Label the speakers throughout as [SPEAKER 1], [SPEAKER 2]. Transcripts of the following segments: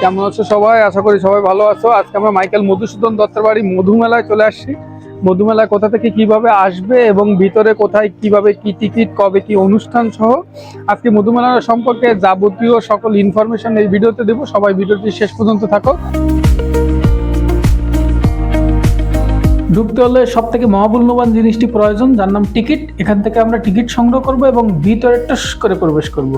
[SPEAKER 1] কেমন আছো সবাই? আশা করি সবাই ভালো আছো। আজকে আমরা মাইকেল মধুসূদন দত্তের বাড়ি মধুমেলায় চলে আসছি। মধুমেলায় কোথা থেকে কীভাবে আসবে এবং ভিতরে কোথায় কীভাবে কি টিকিট, কবে কি অনুষ্ঠান সহ আজকে মধুমেলার সম্পর্কে যাবতীয় সকল ইনফরমেশন এই ভিডিওতে দেবো। সবাই ভিডিওটি শেষ পর্যন্ত থাকো। ঢুকতে হলে সব থেকে মহামূল্যবান জিনিসটি প্রয়োজন, যার নাম টিকিট। এখান থেকে আমরা টিকিট সংগ্রহ করব এবং ভিতরে টস করে প্রবেশ করব।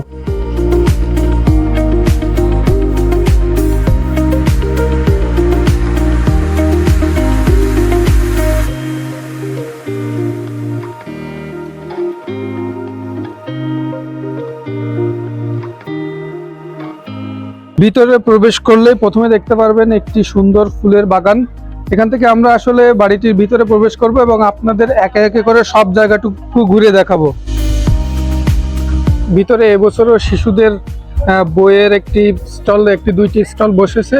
[SPEAKER 1] ভিতরে প্রবেশ করলে প্রথমে দেখতে পারবেন একটি সুন্দর ফুলের বাগান। এখান থেকে আমরা আসলে বাড়িটির ভিতরে প্রবেশ করব এবং আপনাদের একে একে করে সব জায়গাটুকু ঘুরে দেখাবো। ভিতরে এবছরও শিশুদের বইয়ের একটি স্টল, একটি দুইটি স্টল বসেছে।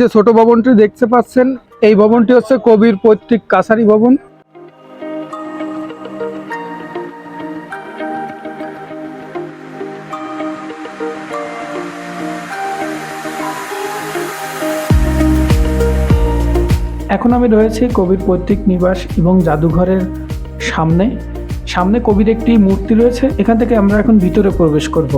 [SPEAKER 1] যে ছোট ভবনটি দেখতে পাচ্ছেন, এই ভবনটি হচ্ছে কবির পৈতৃক কাছারি ভবন। এখন আমি রয়েছি কবির পৈতৃক নিবাস এবং জাদুঘরের সামনে। সামনে কবির একটি মূর্তি রয়েছে, এখান থেকে আমরা এখন ভিতরে প্রবেশ করব।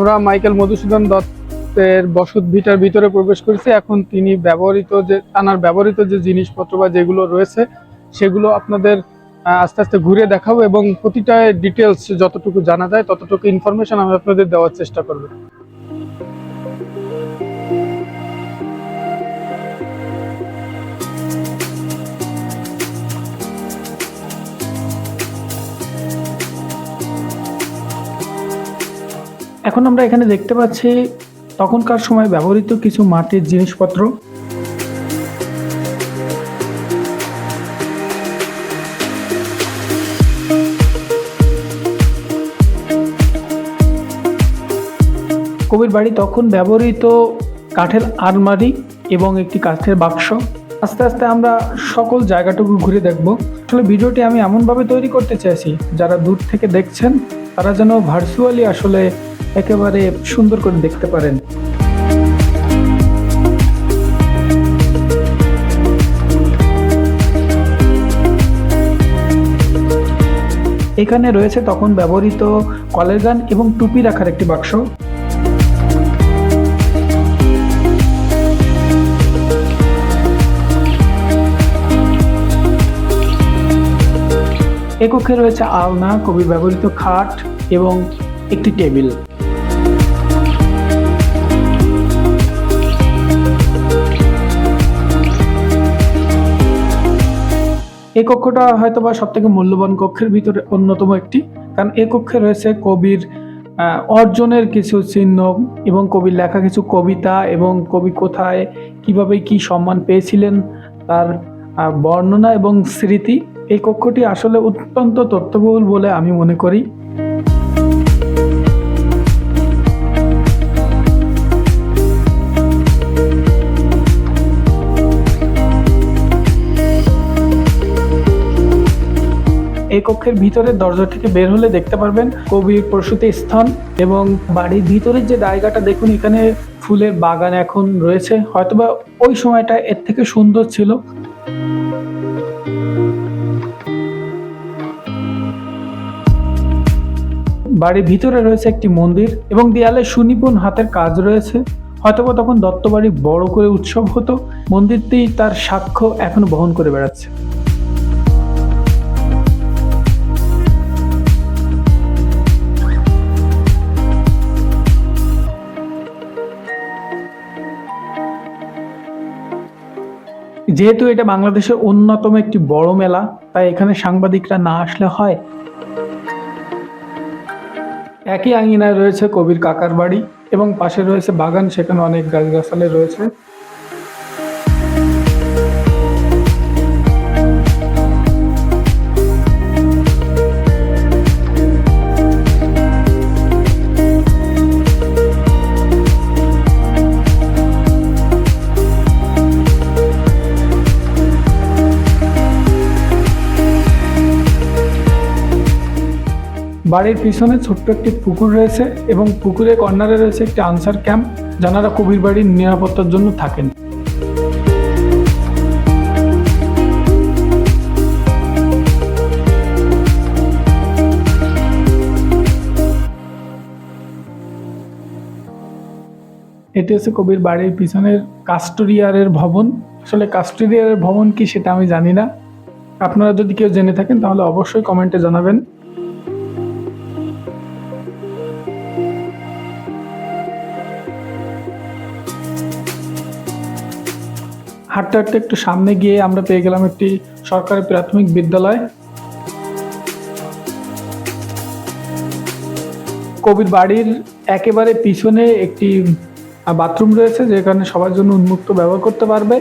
[SPEAKER 1] আমরা মাইকেল মধুসূদন দত্তের বসত ভিটার ভিতরে প্রবেশ করেছি। এখন তিনি ব্যবহৃত যে তানার ব্যবহৃত যে জিনিসপত্র বা যেগুলো রয়েছে, সেগুলো আপনাদের আস্তে আস্তে ঘুরে দেখাবো এবং প্রতিটা ডিটেলস যতটুকু জানা যায়, ততটুকু ইনফরমেশন আমি আপনাদের দেওয়ার চেষ্টা করব। এখন আমরা এখানে দেখতে পাচ্ছি তখনকার সময় ব্যবহৃত কিছু মাটির জিনিসপত্র। কবির বাড়ি তখন ব্যবহৃত কাঠের আলমারি এবং একটি কাঠের বাক্স। আস্তে আস্তে আমরা সকল জায়গাটুকু ঘুরে দেখব। আসলে ভিডিওটি আমি এমনভাবে তৈরি করতে চাইছি, যারা দূর থেকে দেখছেন, তারা যেন ভার্চুয়ালি আসলে একেবারে সুন্দর করে দেখতে পারেন। এখানে রয়েছে তখন ব্যবহৃত কলের গান এবং টুপি রাখার একটি বাক্স। এ কক্ষে রয়েছে আলনা কবি ব্যবহৃত খাট এবং একটি টেবিল। এই কক্ষটা হয়তো বা সব থেকে মূল্যবান কক্ষের ভিতরে অন্যতম একটি, কারণ এ কক্ষে রয়েছে কবির অর্জনের কিছু চিহ্ন এবং কবির লেখা কিছু কবিতা এবং কবি কোথায়, কীভাবে কি সম্মান পেয়েছিলেন, তার বর্ণনা এবং স্মৃতি। এই কক্ষটি আসলে অত্যন্ত তথ্যবহুল বলে আমি মনে করি। এই কক্ষের ভিতরের দরজা থেকে বের হলে দেখতে পারবেন কবির প্রসূতি স্থান এবং বাড়ির ভিতরের যে জায়গাটা দেখুন, এখানে ফুলের বাগান এখন রয়েছে। হয়তোবা ওই সময়টা এর থেকে সুন্দর ছিল। বাড়ির ভিতরে রয়েছে একটি মন্দির এবং দেয়ালে সুনিপুণ হাতের কাজ রয়েছে। হয়তোবা তখন দত্তবাড়ি বড় করে উৎসব হতো। মন্দিরটি তার সাক্ষ্য এখনও বহন করে বেড়াচ্ছে। যেহেতু এটা বাংলাদেশের অন্যতম একটি বড় মেলা, তাই এখানে সাংবাদিকরা না আসলে হয়। একই আঙিনায় রয়েছে কবির কাকার বাড়ি এবং পাশে রয়েছে বাগান, সেখানে অনেক গাছগাছালি রয়েছে। বাড়ির পিছনে ছোট্ট একটি পুকুর রয়েছে এবং পুকুরের কর্নারে রয়েছে একটি আনসার ক্যাম্প যারা কবির বাড়ির নিরাপত্তার জন্য থাকেন। এটি হচ্ছে কবির বাড়ির পিছনের কাস্টোরিয়ারের ভবন। আসলে কাস্টোরিয়ারের ভবন কি সেটা আমি জানি না। আপনারা যদি কেউ জেনে থাকেন, তাহলে অবশ্যই কমেন্টে জানাবেন। হাঁটতে হাঁটতে একটু সামনে গিয়ে আমরা পেয়ে গেলাম একটি সরকারি প্রাথমিক বিদ্যালয়। কবির বাড়ির একেবারে পিছনে একটি বাথরুম রয়েছে, যেখানে সবার জন্য উন্মুক্ত ব্যবহার করতে পারবে।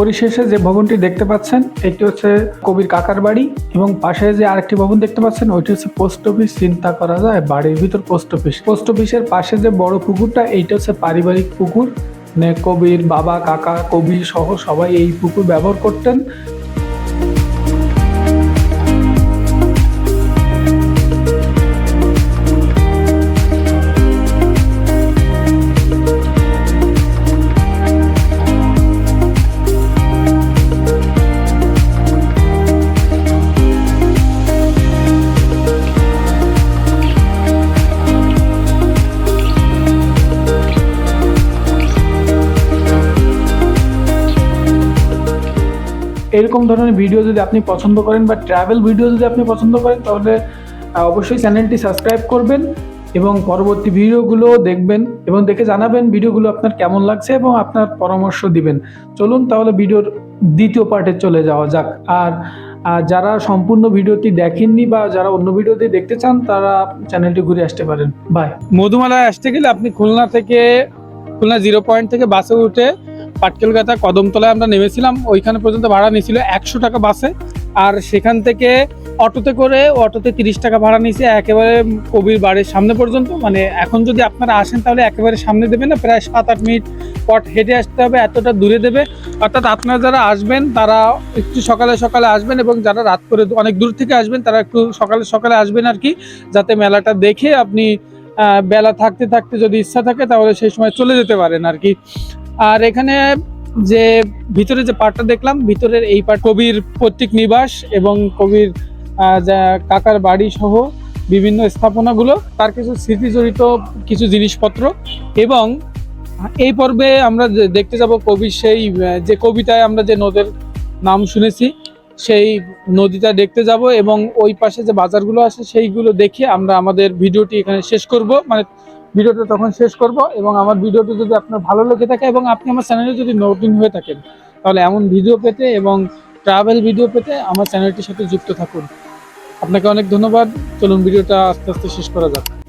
[SPEAKER 1] পরিশেষে যে ভবনটি দেখতে পাচ্ছেন, এটি হচ্ছে কবির কাকার বাড়ি এবং পাশে যে আরেকটি ভবন দেখতে পাচ্ছেন, ওইটি হচ্ছে পোস্ট অফিস। চিন্তা করা যায়, বাড়ির ভিতর পোস্ট অফিস। পোস্ট অফিসের পাশে যে বড় পুকুরটা, এইটা হচ্ছে পারিবারিক পুকুর। মানে কবির বাবা, কাকা, কবি সহ সবাই এই পুকুর ব্যবহার করতেন। এরকম ধরনের ভিডিও যদি আপনি পছন্দ করেন বা ট্রাভেল ভিডিও যদি আপনি পছন্দ করেন, তাহলে অবশ্যই চ্যানেলটি সাবস্ক্রাইব করবেন এবং পরবর্তী ভিডিওগুলো দেখবেন এবং দেখে জানাবেন ভিডিওগুলো আপনার কেমন লাগছে এবং আপনার পরামর্শ দিবেন। চলুন তাহলে ভিডিওর দ্বিতীয় পার্টে চলে যাওয়া যাক। আর যারা সম্পূর্ণ ভিডিওটি দেখেননি বা যারা অন্য ভিডিওটি দেখতে চান, তারা চ্যানেলটি ঘুরে আসতে পারেন। বাই
[SPEAKER 2] মধুমালায় আসতে গেলে আপনি খুলনা থেকে, খুলনা জিরো পয়েন্ট থেকে বাসে উঠে পাটকেলগাতা কদমতলায় আমরা নেমেছিলাম, ওইখানে পর্যন্ত ভাড়া নিয়েছিল একশো টাকা বাসে। আর সেখান থেকে অটোতে করে, অটোতে তিরিশ টাকা ভাড়া নিয়েছে, একেবারে কবির বাড়ির সামনে পর্যন্ত। মানে এখন যদি আপনারা আসেন তাহলে একেবারে সামনে দেবে না, প্রায় সাত আট মিনিট পট হেঁটে আসতে হবে, এতটা দূরে দেবে। অর্থাৎ আপনারা যারা আসবেন, তারা একটু সকালে সকালে আসবেন এবং যারা রাত করে অনেক দূর থেকে আসবেন, তারা একটু সকালে সকালে আসবেন আর কি, যাতে মেলাটা দেখে আপনি বেলা থাকতে থাকতে যদি ইচ্ছা থাকে, তাহলে সেই সময় চলে যেতে পারেন আর কি। আর এখানে যে ভিতরে যে পার্টটা দেখলাম, ভিতরের এই পার্ট কবির পৈতৃক নিবাস এবং কবির কাকার বাড়ি সহ বিভিন্ন স্থাপনাগুলো, তার কিছু স্মৃতি জড়িত কিছু জিনিসপত্র এবং এই পর্বে আমরা দেখতে যাব কবির সেই যে কবিতায় আমরা যে নদের নাম শুনেছি, সেই নদীটা দেখতে যাব এবং ওই পাশে যে বাজারগুলো আছে সেইগুলো দেখে আমরা আমাদের ভিডিওটি এখানে শেষ করব। মানে ভিডিওটা তখন শেষ করব এবং আমার ভিডিওটি যদি আপনার ভালো লেগে থাকে এবং আপনি আমার চ্যানেলে যদি নতুন হয়ে থাকেন, তাহলে এমন ভিডিও পেতে এবং ট্রাভেল ভিডিও পেতে আমার চ্যানেলটির সাথে যুক্ত থাকুন। আপনাকে অনেক ধন্যবাদ। চলুন, ভিডিওটা আস্তে আস্তে শেষ করা যাক।